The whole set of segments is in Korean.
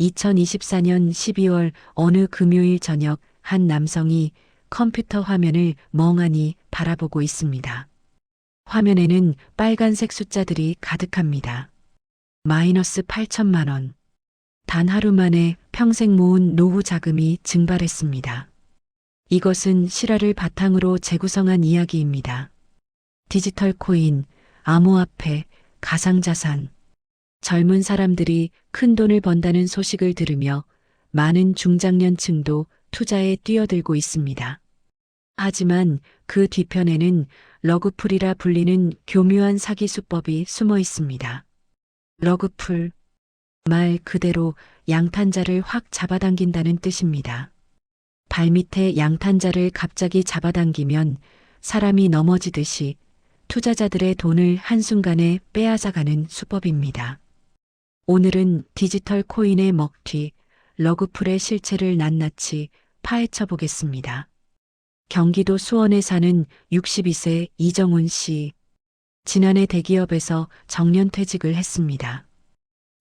2024년 12월 어느 금요일 저녁 한 남성이 컴퓨터 화면을 멍하니 바라보고 있습니다. 화면에는 빨간색 숫자들이 가득합니다. 마이너스 8천만 원. 단 하루 만에 평생 모은 노후 자금이 증발했습니다. 이것은 실화를 바탕으로 재구성한 이야기입니다. 디지털 코인, 암호화폐, 가상자산. 젊은 사람들이 큰 돈을 번다는 소식을 들으며 많은 중장년층도 투자에 뛰어들고 있습니다. 하지만 그 뒤편에는 러그풀이라 불리는 교묘한 사기 수법이 숨어 있습니다. 러그풀. 말 그대로 양탄자를 확 잡아당긴다는 뜻입니다. 발밑에 양탄자를 갑자기 잡아당기면 사람이 넘어지듯이 투자자들의 돈을 한순간에 빼앗아가는 수법입니다. 오늘은 디지털 코인의 먹튀, 러그풀의 실체를 낱낱이 파헤쳐 보겠습니다. 경기도 수원에 사는 62세 이정훈 씨. 지난해 대기업에서 정년 퇴직을 했습니다.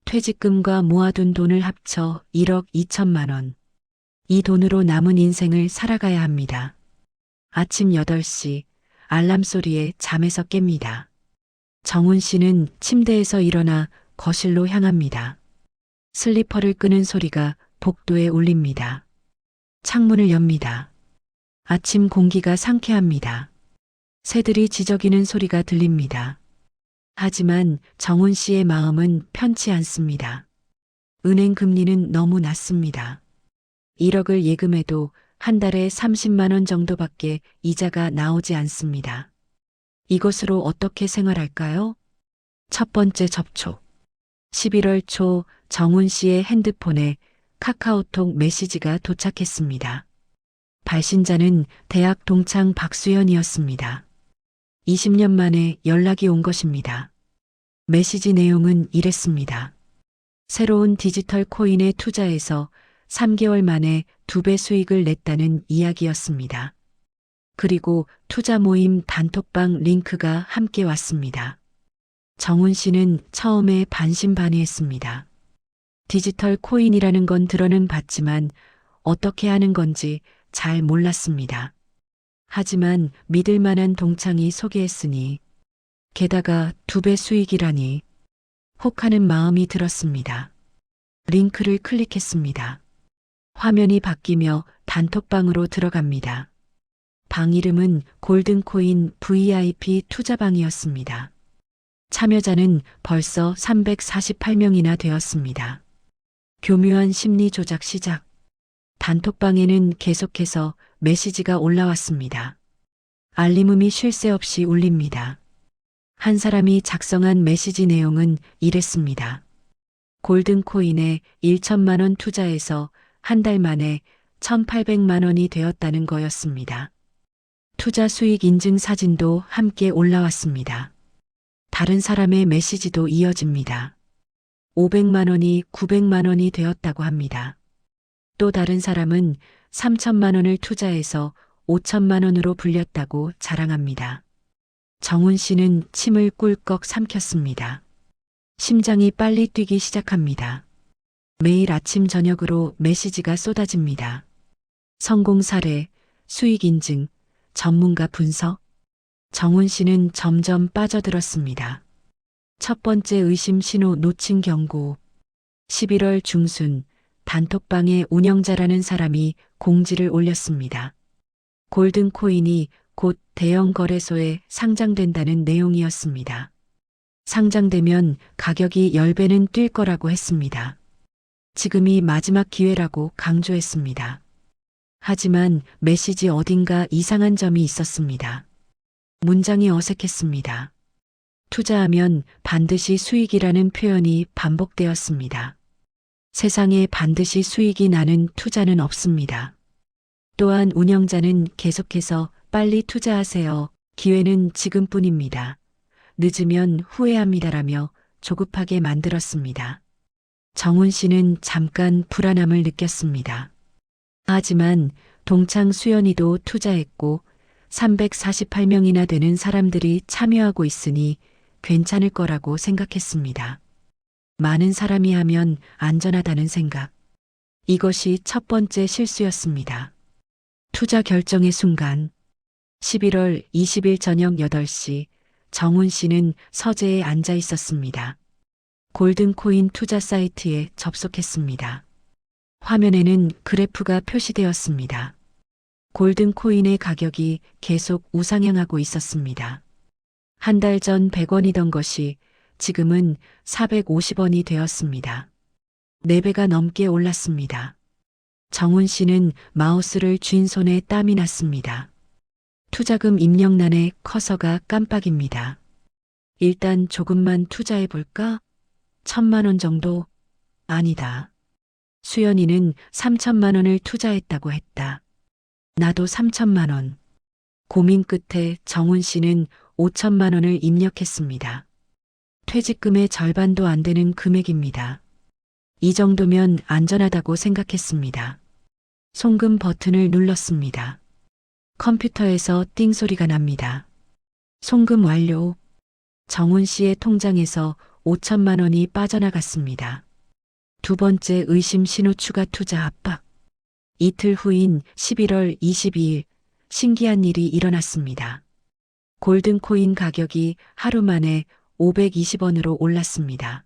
퇴직금과 모아둔 돈을 합쳐 1억 2천만 원. 이 돈으로 남은 인생을 살아가야 합니다. 아침 8시 알람 소리에 잠에서 깹니다. 정훈 씨는 침대에서 일어나 거실로 향합니다. 슬리퍼를 끄는 소리가 복도에 울립니다. 창문을 엽니다. 아침 공기가 상쾌합니다. 새들이 지저귀는 소리가 들립니다. 하지만 정훈 씨의 마음은 편치 않습니다. 은행 금리는 너무 낮습니다. 1억을 예금해도 한 달에 30만 원 정도밖에 이자가 나오지 않습니다. 이것으로 어떻게 생활할까요? 첫 번째 접촉. 11월 초 정훈 씨의 핸드폰에 카카오톡 메시지가 도착했습니다. 발신자는 대학 동창 박수연이었습니다. 20년 만에 연락이 온 것입니다. 메시지 내용은 이랬습니다. 새로운 디지털 코인에 투자해서 3개월 만에 두 배 수익을 냈다는 이야기였습니다. 그리고 투자 모임 단톡방 링크가 함께 왔습니다. 정훈 씨는 처음에 반신반의했습니다. 디지털 코인이라는 건 들어는 봤지만 어떻게 하는 건지 잘 몰랐습니다. 하지만 믿을 만한 동창이 소개했으니 게다가 두 배 수익이라니 혹하는 마음이 들었습니다. 링크를 클릭했습니다. 화면이 바뀌며 단톡방으로 들어갑니다. 방 이름은 골든코인 VIP 투자방이었습니다. 참여자는 벌써 348명이나 되었습니다. 교묘한 심리 조작 시작. 단톡방에는 계속해서 메시지가 올라왔습니다. 알림음이 쉴 새 없이 울립니다. 한 사람이 작성한 메시지 내용은 이랬습니다. 골든코인에 1천만 원 투자해서 한 달 만에 1,800만 원이 되었다는 거였습니다. 투자 수익 인증 사진도 함께 올라왔습니다. 다른 사람의 메시지도 이어집니다. 500만 원이 900만 원이 되었다고 합니다. 또 다른 사람은 3천만 원을 투자해서 5천만 원으로 불렸다고 자랑합니다. 정훈 씨는 침을 꿀꺽 삼켰습니다. 심장이 빨리 뛰기 시작합니다. 매일 아침 저녁으로 메시지가 쏟아집니다. 성공 사례, 수익 인증, 전문가 분석. 정훈 씨는 점점 빠져들었습니다. 첫 번째 의심 신호 놓친 경고. 11월 중순 단톡방에 운영자라는 사람이 공지를 올렸습니다. 골든코인이 곧 대형 거래소에 상장된다는 내용이었습니다. 상장되면 가격이 10배는 뛸 거라고 했습니다. 지금이 마지막 기회라고 강조했습니다. 하지만 메시지 어딘가 이상한 점이 있었습니다. 문장이 어색했습니다. 투자하면 반드시 수익이라는 표현이 반복되었습니다. 세상에 반드시 수익이 나는 투자는 없습니다. 또한 운영자는 계속해서 빨리 투자하세요. 기회는 지금뿐입니다. 늦으면 후회합니다라며 조급하게 만들었습니다. 정훈 씨는 잠깐 불안함을 느꼈습니다. 하지만 동창 수연이도 투자했고 348명이나 되는 사람들이 참여하고 있으니 괜찮을 거라고 생각했습니다. 많은 사람이 하면 안전하다는 생각. 이것이 첫 번째 실수였습니다. 투자 결정의 순간 11월 20일 저녁 8시 정훈 씨는 서재에 앉아 있었습니다. 골든코인 투자 사이트에 접속했습니다. 화면에는 그래프가 표시되었습니다. 골든코인의 가격이 계속 우상향하고 있었습니다. 한 달 전 100원이던 것이 지금은 450원이 되었습니다. 4배가 넘게 올랐습니다. 정훈 씨는 마우스를 쥔 손에 땀이 났습니다. 투자금 입력란에 커서가 깜빡입니다. 일단 조금만 투자해 볼까? 천만 원 정도? 아니다. 수연이는 3천만 원을 투자했다고 했다. 나도 3천만 원. 고민 끝에 정훈 씨는 5천만 원을 입력했습니다. 퇴직금의 절반도 안 되는 금액입니다. 이 정도면 안전하다고 생각했습니다. 송금 버튼을 눌렀습니다. 컴퓨터에서 띵 소리가 납니다. 송금 완료. 정훈 씨의 통장에서 5천만 원이 빠져나갔습니다. 두 번째 의심 신호 추가 투자 압박. 이틀 후인 11월 22일 신기한 일이 일어났습니다. 골든코인 가격이 하루 만에 520원으로 올랐습니다.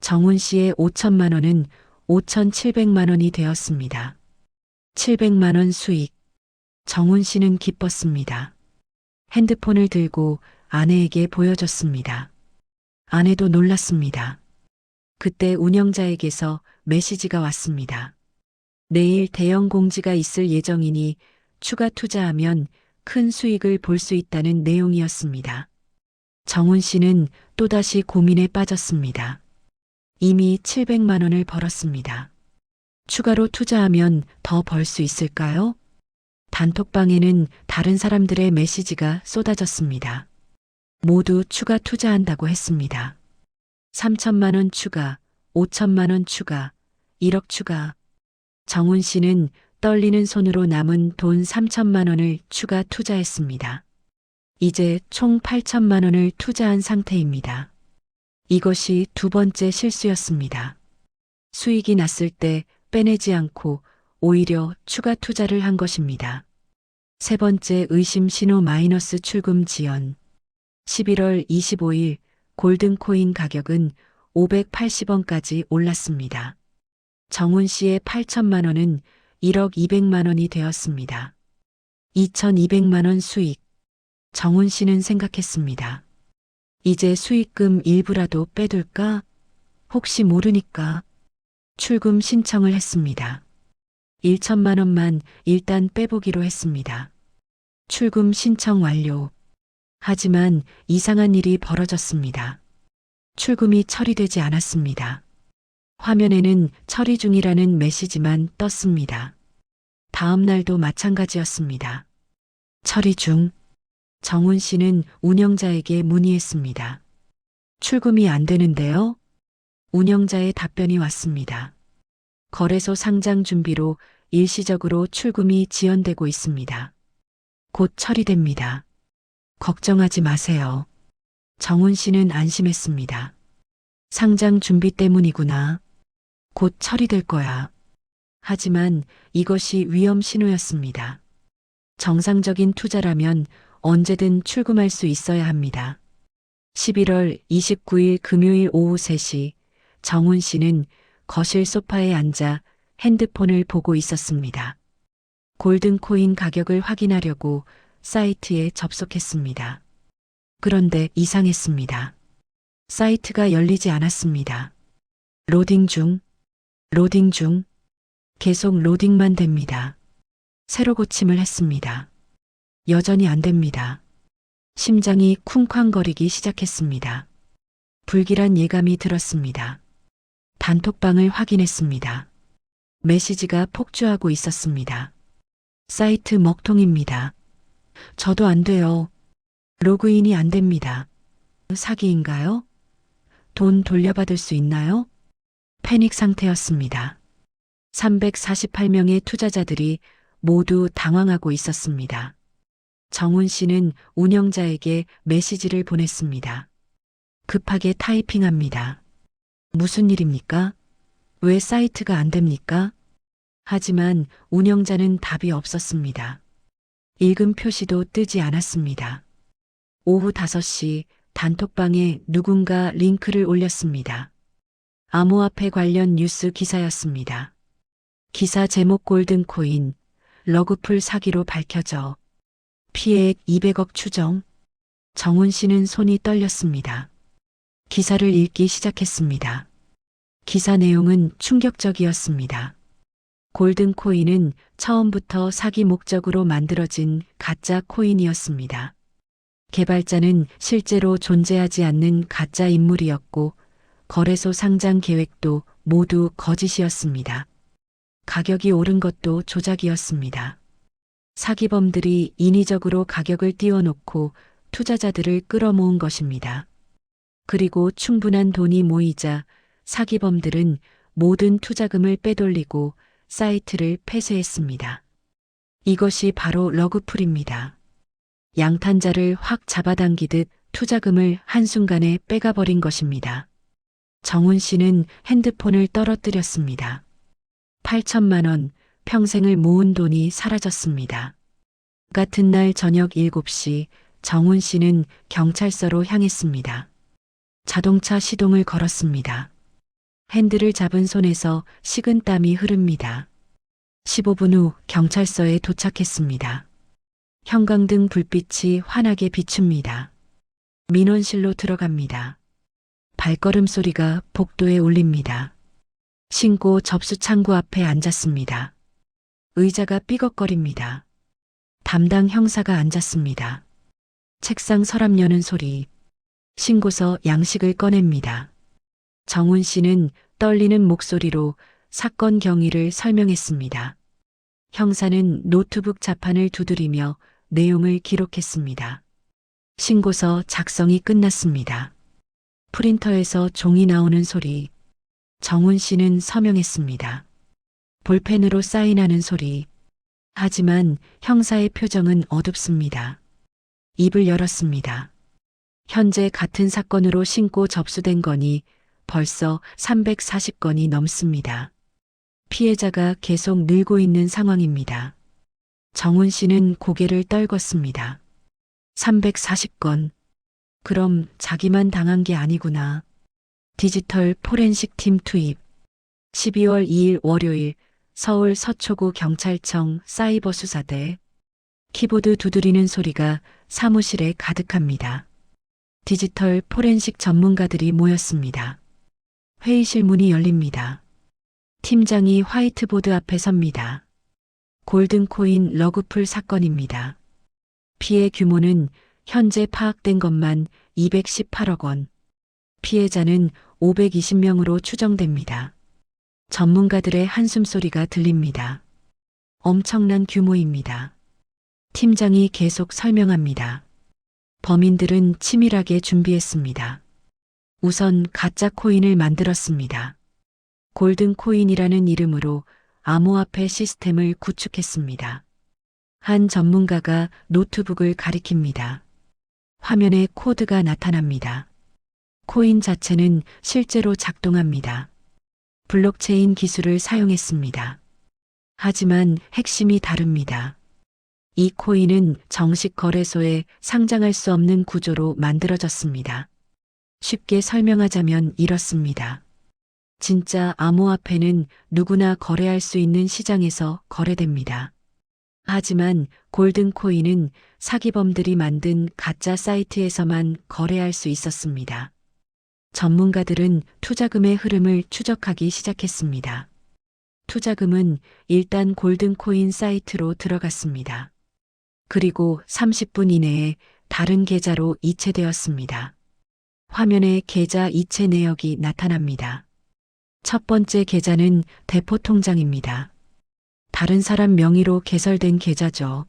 정훈 씨의 5천만 원은 5,700만 원이 되었습니다. 700만 원 수익. 정훈 씨는 기뻤습니다. 핸드폰을 들고 아내에게 보여줬습니다. 아내도 놀랐습니다. 그때 운영자에게서 메시지가 왔습니다. 내일 대형 공지가 있을 예정이니 추가 투자하면 큰 수익을 볼 수 있다는 내용이었습니다. 정훈 씨는 또다시 고민에 빠졌습니다. 이미 700만 원을 벌었습니다. 추가로 투자하면 더 벌 수 있을까요? 단톡방에는 다른 사람들의 메시지가 쏟아졌습니다. 모두 추가 투자한다고 했습니다. 3천만 원 추가, 5천만 원 추가, 1억 추가. 정훈 씨는 떨리는 손으로 남은 돈 3천만 원을 추가 투자했습니다. 이제 총 8천만 원을 투자한 상태입니다. 이것이 두 번째 실수였습니다. 수익이 났을 때 빼내지 않고 오히려 추가 투자를 한 것입니다. 세 번째 의심 신호 마이너스 출금 지연. 11월 25일 골든코인 가격은 580원까지 올랐습니다. 정훈 씨의 8천만 원은 1억 200만 원이 되었습니다. 2200만 원 수익. 정훈 씨는 생각했습니다. 이제 수익금 일부라도 빼둘까? 혹시 모르니까. 출금 신청을 했습니다. 1천만 원만 일단 빼보기로 했습니다. 출금 신청 완료. 하지만 이상한 일이 벌어졌습니다. 출금이 처리되지 않았습니다. 화면에는 처리 중이라는 메시지만 떴습니다. 다음 날도 마찬가지였습니다. 처리 중. 정훈 씨는 운영자에게 문의했습니다. 출금이 안 되는데요? 운영자의 답변이 왔습니다. 거래소 상장 준비로 일시적으로 출금이 지연되고 있습니다. 곧 처리됩니다. 걱정하지 마세요. 정훈 씨는 안심했습니다. 상장 준비 때문이구나. 곧 처리될 거야. 하지만 이것이 위험 신호였습니다. 정상적인 투자라면 언제든 출금할 수 있어야 합니다. 11월 29일 금요일 오후 3시 정훈 씨는 거실 소파에 앉아 핸드폰을 보고 있었습니다. 골든코인 가격을 확인하려고 사이트에 접속했습니다. 그런데 이상했습니다. 사이트가 열리지 않았습니다. 로딩 중, 로딩 중, 계속 로딩만 됩니다. 새로 고침을 했습니다. 여전히 안 됩니다. 심장이 쿵쾅거리기 시작했습니다. 불길한 예감이 들었습니다. 단톡방을 확인했습니다. 메시지가 폭주하고 있었습니다. 사이트 먹통입니다. 저도 안 돼요. 로그인이 안 됩니다. 사기인가요? 돈 돌려받을 수 있나요? 패닉 상태였습니다. 348명의 투자자들이 모두 당황하고 있었습니다. 정훈 씨는 운영자에게 메시지를 보냈습니다. 급하게 타이핑합니다. 무슨 일입니까? 왜 사이트가 안 됩니까? 하지만 운영자는 답이 없었습니다. 읽음 표시도 뜨지 않았습니다. 오후 5시 단톡방에 누군가 링크를 올렸습니다. 암호화폐 관련 뉴스 기사였습니다. 기사 제목 골든코인, 러그풀 사기로 밝혀져 피해액 200억 추정. 정훈 씨는 손이 떨렸습니다. 기사를 읽기 시작했습니다. 기사 내용은 충격적이었습니다. 골든 코인은 처음부터 사기 목적으로 만들어진 가짜 코인이었습니다. 개발자는 실제로 존재하지 않는 가짜 인물이었고 거래소 상장 계획도 모두 거짓이었습니다. 가격이 오른 것도 조작이었습니다. 사기범들이 인위적으로 가격을 띄워놓고 투자자들을 끌어모은 것입니다. 그리고 충분한 돈이 모이자 사기범들은 모든 투자금을 빼돌리고 사이트를 폐쇄했습니다. 이것이 바로 러그풀입니다. 양탄자를 확 잡아당기듯 투자금을 한순간에 빼가버린 것입니다. 정훈 씨는 핸드폰을 떨어뜨렸습니다. 8천만 원, 평생을 모은 돈이 사라졌습니다. 같은 날 저녁 7시 정훈 씨는 경찰서로 향했습니다. 자동차 시동을 걸었습니다. 핸들을 잡은 손에서 식은 땀이 흐릅니다. 15분 후 경찰서에 도착했습니다. 형광등 불빛이 환하게 비춥니다. 민원실로 들어갑니다. 발걸음 소리가 복도에 울립니다. 신고 접수 창구 앞에 앉았습니다. 의자가 삐걱거립니다. 담당 형사가 앉았습니다. 책상 서랍 여는 소리. 신고서 양식을 꺼냅니다. 정훈 씨는 떨리는 목소리로 사건 경위를 설명했습니다. 형사는 노트북 자판을 두드리며 내용을 기록했습니다. 신고서 작성이 끝났습니다. 프린터에서 종이 나오는 소리. 정훈 씨는 서명했습니다. 볼펜으로 사인하는 소리. 하지만 형사의 표정은 어둡습니다. 입을 열었습니다. 현재 같은 사건으로 신고 접수된 건이 벌써 340건이 넘습니다. 피해자가 계속 늘고 있는 상황입니다. 정훈 씨는 고개를 떨궜습니다. 340건. 그럼 자기만 당한 게 아니구나. 디지털 포렌식 팀 투입. 12월 2일 월요일 서울 서초구 경찰청 사이버 수사대. 키보드 두드리는 소리가 사무실에 가득합니다. 디지털 포렌식 전문가들이 모였습니다. 회의실 문이 열립니다. 팀장이 화이트보드 앞에 섭니다. 골든코인 러그풀 사건입니다. 피해 규모는 현재 파악된 것만 218억 원. 피해자는 520명으로 추정됩니다. 전문가들의 한숨소리가 들립니다. 엄청난 규모입니다. 팀장이 계속 설명합니다. 범인들은 치밀하게 준비했습니다. 우선 가짜 코인을 만들었습니다. 골든 코인이라는 이름으로 암호화폐 시스템을 구축했습니다. 한 전문가가 노트북을 가리킵니다. 화면에 코드가 나타납니다. 코인 자체는 실제로 작동합니다. 블록체인 기술을 사용했습니다. 하지만 핵심이 다릅니다. 이 코인은 정식 거래소에 상장할 수 없는 구조로 만들어졌습니다. 쉽게 설명하자면 이렇습니다. 진짜 암호화폐는 누구나 거래할 수 있는 시장에서 거래됩니다. 하지만 골든코인은 사기범들이 만든 가짜 사이트에서만 거래할 수 있었습니다. 전문가들은 투자금의 흐름을 추적하기 시작했습니다. 투자금은 일단 골든코인 사이트로 들어갔습니다. 그리고 30분 이내에 다른 계좌로 이체되었습니다. 화면에 계좌 이체 내역이 나타납니다. 첫 번째 계좌는 대포 통장입니다. 다른 사람 명의로 개설된 계좌죠.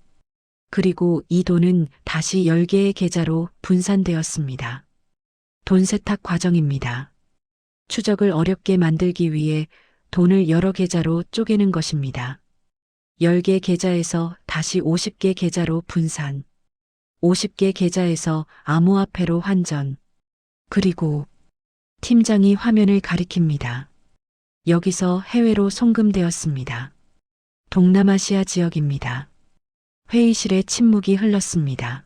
그리고 이 돈은 다시 10개의 계좌로 분산되었습니다. 돈 세탁 과정입니다. 추적을 어렵게 만들기 위해 돈을 여러 계좌로 쪼개는 것입니다. 10개 계좌에서 다시 50개 계좌로 분산. 50개 계좌에서 암호화폐로 환전. 그리고 팀장이 화면을 가리킵니다. 여기서 해외로 송금되었습니다. 동남아시아 지역입니다. 회의실에 침묵이 흘렀습니다.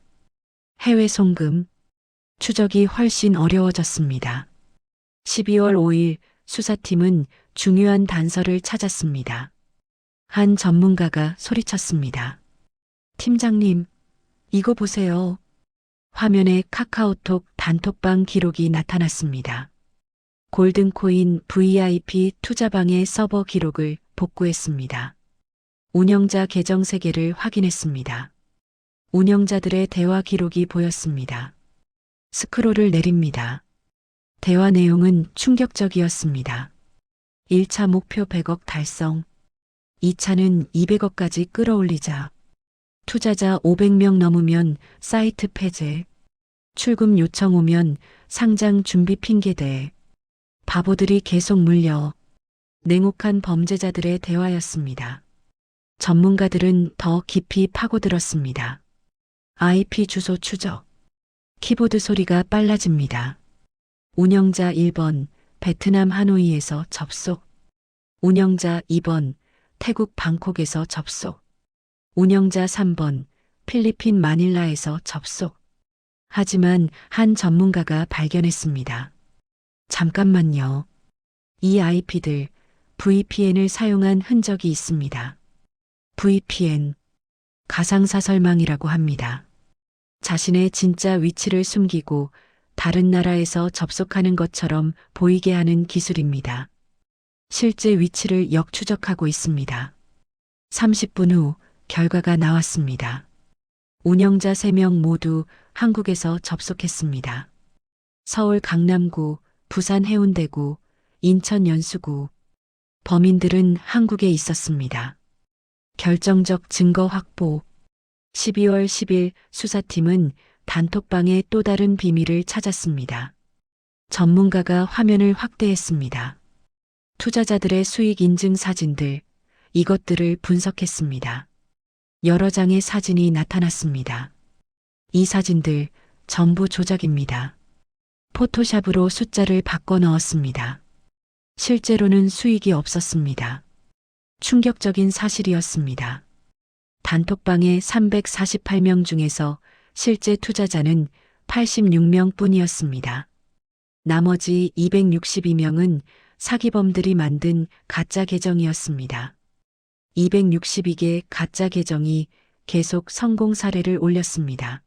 해외 송금. 추적이 훨씬 어려워졌습니다. 12월 5일 수사팀은 중요한 단서를 찾았습니다. 한 전문가가 소리쳤습니다. 팀장님, 이거 보세요. 화면에 카카오톡 단톡방 기록이 나타났습니다. 골든코인 VIP 투자방의 서버 기록을 복구했습니다. 운영자 계정 세개를 확인했습니다. 운영자들의 대화 기록이 보였습니다. 스크롤을 내립니다. 대화 내용은 충격적이었습니다. 1차 목표 100억 달성. 2차는 200억까지 끌어올리자. 투자자 500명 넘으면 사이트 폐쇄. 출금 요청 오면 상장 준비 핑계대. 바보들이 계속 물려. 냉혹한 범죄자들의 대화였습니다. 전문가들은 더 깊이 파고들었습니다. IP 주소 추적. 키보드 소리가 빨라집니다. 운영자 1번 베트남 하노이에서 접속. 운영자 2번 태국 방콕에서 접속. 운영자 3번 필리핀 마닐라에서 접속. 하지만 한 전문가가 발견했습니다. 잠깐만요. 이 IP들 VPN을 사용한 흔적이 있습니다. VPN 가상사설망이라고 합니다. 자신의 진짜 위치를 숨기고 다른 나라에서 접속하는 것처럼 보이게 하는 기술입니다. 실제 위치를 역추적하고 있습니다. 30분 후 결과가 나왔습니다. 운영자 3명 모두 한국에서 접속했습니다. 서울 강남구, 부산 해운대구, 인천 연수구. 범인들은 한국에 있었습니다. 결정적 증거 확보. 12월 10일 수사팀은 단톡방의 또 다른 비밀을 찾았습니다. 전문가가 화면을 확대했습니다. 투자자들의 수익 인증 사진들, 이것들을 분석했습니다. 여러 장의 사진이 나타났습니다. 이 사진들 전부 조작입니다. 포토샵으로 숫자를 바꿔 넣었습니다. 실제로는 수익이 없었습니다. 충격적인 사실이었습니다. 단톡방의 348명 중에서 실제 투자자는 86명 뿐이었습니다. 나머지 262명은 사기범들이 만든 가짜 계정이었습니다. 262개 가짜 계정이 계속 성공 사례를 올렸습니다.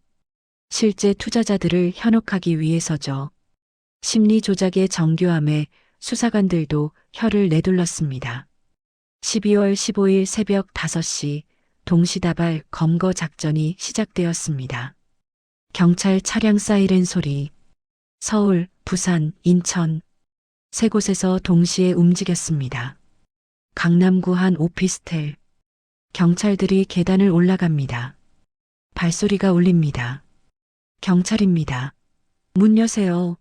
실제 투자자들을 현혹하기 위해서죠. 심리 조작의 정교함에 수사관들도 혀를 내둘렀습니다. 12월 15일 새벽 5시 동시다발 검거 작전이 시작되었습니다. 경찰 차량 사이렌 소리, 서울, 부산, 인천, 세 곳에서 동시에 움직였습니다. 강남구 한 오피스텔, 경찰들이 계단을 올라갑니다. 발소리가 울립니다. 경찰입니다. 문 여세요.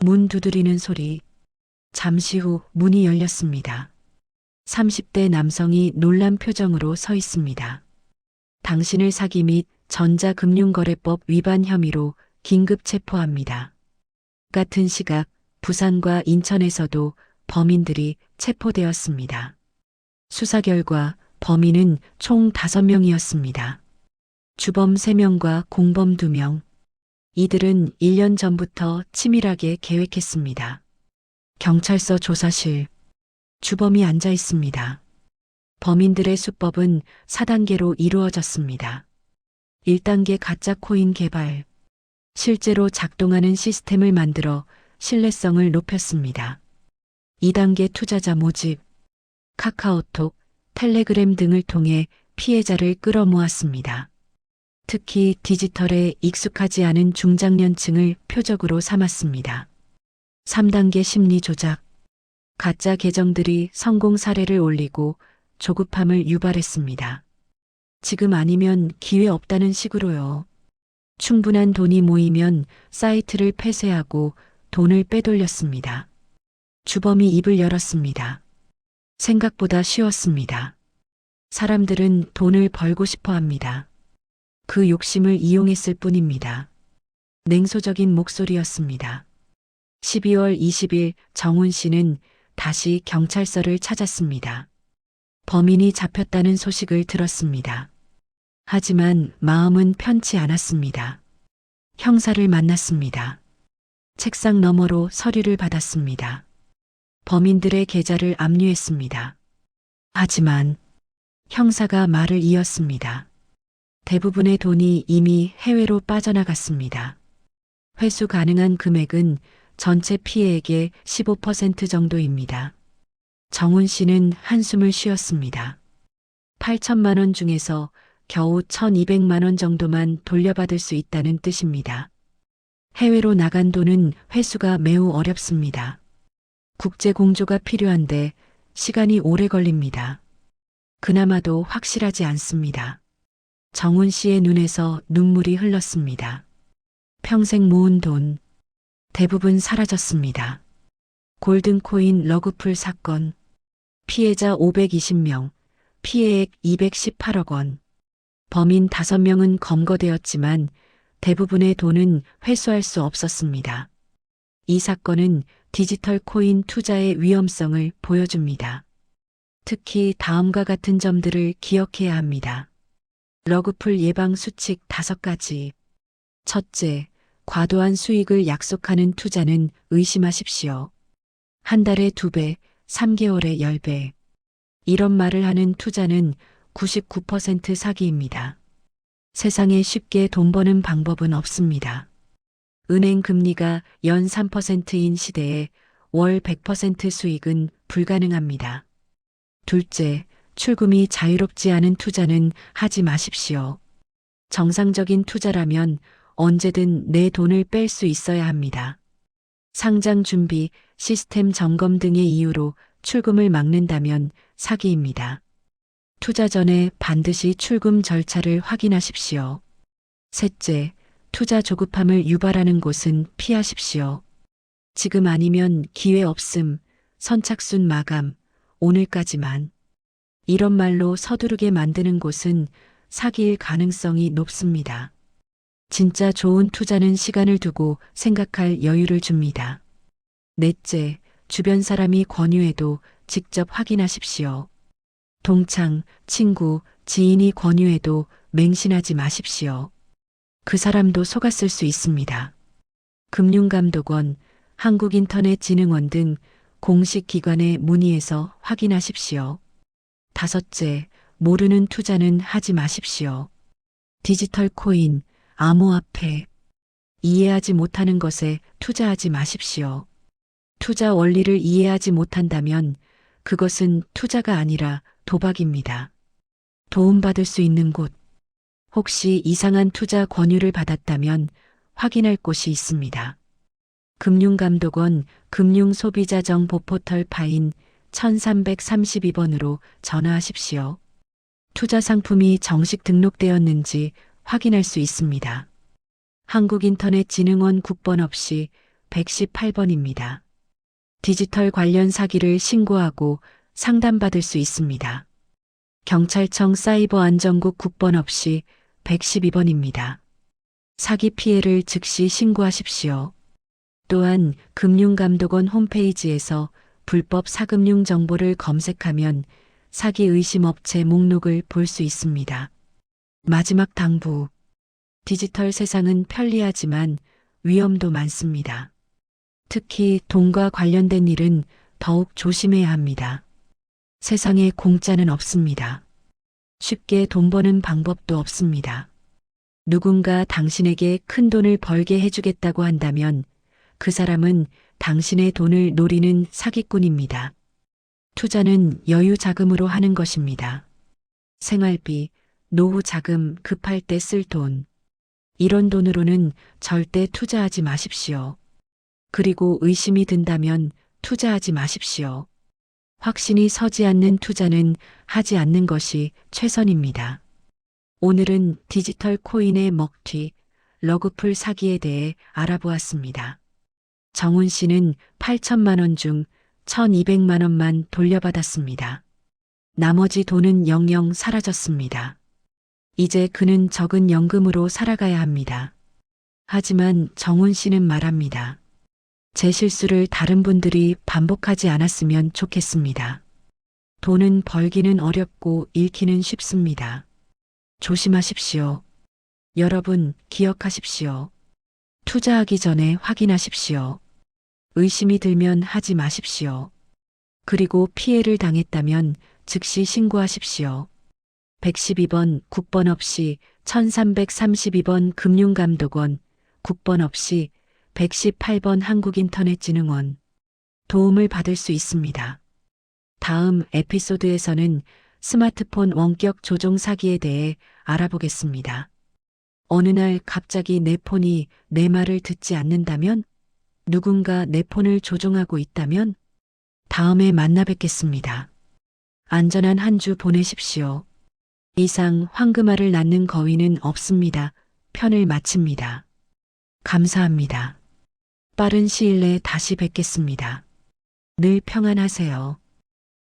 문 두드리는 소리. 잠시 후 문이 열렸습니다. 30대 남성이 놀란 표정으로 서 있습니다. 당신을 사기 및 전자금융거래법 위반 혐의로 긴급 체포합니다. 같은 시각 부산과 인천에서도 범인들이 체포되었습니다. 수사 결과 범인은 총 5명이었습니다. 주범 3명과 공범 2명. 이들은 1년 전부터 치밀하게 계획했습니다. 경찰서 조사실. 주범이 앉아 있습니다. 범인들의 수법은 4단계로 이루어졌습니다. 1단계 가짜 코인 개발. 실제로 작동하는 시스템을 만들어 신뢰성을 높였습니다. 2단계 투자자 모집. 카카오톡, 텔레그램 등을 통해 피해자를 끌어모았습니다. 특히 디지털에 익숙하지 않은 중장년층을 표적으로 삼았습니다. 3단계 심리 조작. 가짜 계정들이 성공 사례를 올리고 조급함을 유발했습니다. 지금 아니면 기회 없다는 식으로요. 충분한 돈이 모이면 사이트를 폐쇄하고 돈을 빼돌렸습니다. 주범이 입을 열었습니다. 생각보다 쉬웠습니다. 사람들은 돈을 벌고 싶어 합니다. 그 욕심을 이용했을 뿐입니다. 냉소적인 목소리였습니다. 12월 20일 정훈 씨는 다시 경찰서를 찾았습니다. 범인이 잡혔다는 소식을 들었습니다. 하지만 마음은 편치 않았습니다. 형사를 만났습니다. 책상 너머로 서류를 받았습니다. 범인들의 계좌를 압류했습니다. 하지만 형사가 말을 이었습니다. 대부분의 돈이 이미 해외로 빠져나갔습니다. 회수 가능한 금액은 전체 피해액의 15% 정도입니다. 정훈 씨는 한숨을 쉬었습니다. 8천만 원 중에서 겨우 1,200만 원 정도만 돌려받을 수 있다는 뜻입니다. 해외로 나간 돈은 회수가 매우 어렵습니다. 국제 공조가 필요한데 시간이 오래 걸립니다. 그나마도 확실하지 않습니다. 정훈 씨의 눈에서 눈물이 흘렀습니다. 평생 모은 돈, 대부분 사라졌습니다. 골든코인 러그풀 사건, 피해자 520명, 피해액 218억 원. 범인 5명은 검거되었지만 대부분의 돈은 회수할 수 없었습니다. 이 사건은 디지털 코인 투자의 위험성을 보여줍니다. 특히 다음과 같은 점들을 기억해야 합니다. 러그풀 예방 수칙 5가지. 첫째, 과도한 수익을 약속하는 투자는 의심하십시오. 한 달에 2배, 3개월에 10배. 이런 말을 하는 투자는 99% 사기입니다. 세상에 쉽게 돈 버는 방법은 없습니다. 은행 금리가 연 3%인 시대에 월 100% 수익은 불가능합니다. 둘째, 출금이 자유롭지 않은 투자는 하지 마십시오. 정상적인 투자라면 언제든 내 돈을 뺄 수 있어야 합니다. 상장 준비, 시스템 점검 등의 이유로 출금을 막는다면 사기입니다. 투자 전에 반드시 출금 절차를 확인하십시오. 셋째, 투자 조급함을 유발하는 곳은 피하십시오. 지금 아니면 기회 없음, 선착순 마감, 오늘까지만. 이런 말로 서두르게 만드는 곳은 사기일 가능성이 높습니다. 진짜 좋은 투자는 시간을 두고 생각할 여유를 줍니다. 넷째, 주변 사람이 권유해도 직접 확인하십시오. 동창, 친구, 지인이 권유해도 맹신하지 마십시오. 그 사람도 속았을 수 있습니다. 금융감독원, 한국인터넷진흥원 등 공식 기관에 문의해서 확인하십시오. 다섯째, 모르는 투자는 하지 마십시오. 디지털 코인, 암호화폐, 이해하지 못하는 것에 투자하지 마십시오. 투자 원리를 이해하지 못한다면 그것은 투자가 아니라 도박입니다. 도움받을 수 있는 곳. 혹시 이상한 투자 권유를 받았다면 확인할 곳이 있습니다. 금융감독원 금융소비자정보 포털 파인 1332번으로 전화하십시오. 투자 상품이 정식 등록되었는지 확인할 수 있습니다. 한국인터넷진흥원 국번 없이 118번입니다. 디지털 관련 사기를 신고하고 상담받을 수 있습니다. 경찰청 사이버 안전국 국번 없이 112번입니다. 사기 피해를 즉시 신고하십시오. 또한 금융감독원 홈페이지에서 불법 사금융 정보를 검색하면 사기 의심 업체 목록을 볼 수 있습니다. 마지막 당부. 디지털 세상은 편리하지만 위험도 많습니다. 특히 돈과 관련된 일은 더욱 조심해야 합니다. 세상에 공짜는 없습니다. 쉽게 돈 버는 방법도 없습니다. 누군가 당신에게 큰 돈을 벌게 해주겠다고 한다면 그 사람은 당신의 돈을 노리는 사기꾼입니다. 투자는 여유 자금으로 하는 것입니다. 생활비, 노후 자금, 급할 때 쓸 돈. 이런 돈으로는 절대 투자하지 마십시오. 그리고 의심이 든다면 투자하지 마십시오. 확신이 서지 않는 투자는 하지 않는 것이 최선입니다. 오늘은 디지털 코인의 먹튀, 러그풀 사기에 대해 알아보았습니다. 정훈 씨는 8천만 원 중 1,200만 원만 돌려받았습니다. 나머지 돈은 영영 사라졌습니다. 이제 그는 적은 연금으로 살아가야 합니다. 하지만 정훈 씨는 말합니다. 제 실수를 다른 분들이 반복하지 않았으면 좋겠습니다. 돈은 벌기는 어렵고 잃기는 쉽습니다. 조심하십시오. 여러분, 기억하십시오. 투자하기 전에 확인하십시오. 의심이 들면 하지 마십시오. 그리고 피해를 당했다면 즉시 신고하십시오. 112번 국번 없이 1332번 금융감독원 국번 없이 118번 한국인터넷진흥원 도움을 받을 수 있습니다. 다음 에피소드에서는 스마트폰 원격 조종 사기에 대해 알아보겠습니다. 어느 날 갑자기 내 폰이 내 말을 듣지 않는다면? 누군가 내 폰을 조종하고 있다면? 다음에 만나 뵙겠습니다. 안전한 한 주 보내십시오. 이상 황금알을 낳는 거위는 없습니다. 편을 마칩니다. 감사합니다. 빠른 시일 내에 다시 뵙겠습니다. 늘 평안하세요.